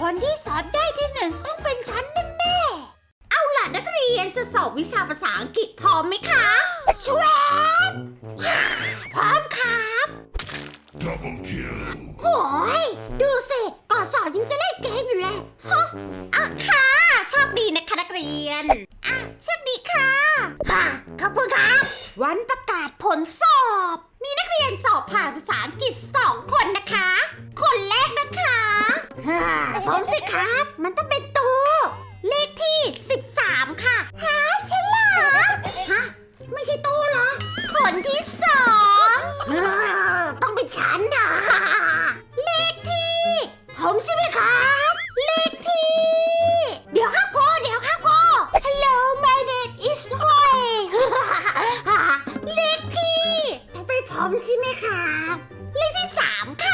คนที่สอบได้ที่หนึ่งต้องเป็นฉันแน่ๆเอาล่ะนักเรียนจะสอบวิชาภาษาอังกฤษพร้อมไหมคะชวบพร้อมครับ Double kill. โอ้ยดูสิก่อนสอนยังจะเล่นเกมอยู่เลยฮะอะค่ะโชคดีนะคะนักเรียน อะโชคดีค่ะฮ่าขอบคุณครับ วันประกาศผลสอบ มีนักเรียนสอบผ่านภาษาอังกฤษส ผมสิครับ มันต้องเป็นตัว เลขที่ 13 ค่ะฮะฉลามฮะไม่ใช่ตู้เหรอคนที่สองต้องเป็นฉันนะเลขที่ ผมใช่ไหมครับ เลขที่ เดี๋ยวครับโกเดี๋ยวครับโก Hello my name is Roy เลขที่ต้องเป็นผมใช่ไหมครับ เลขที่สามค่ะ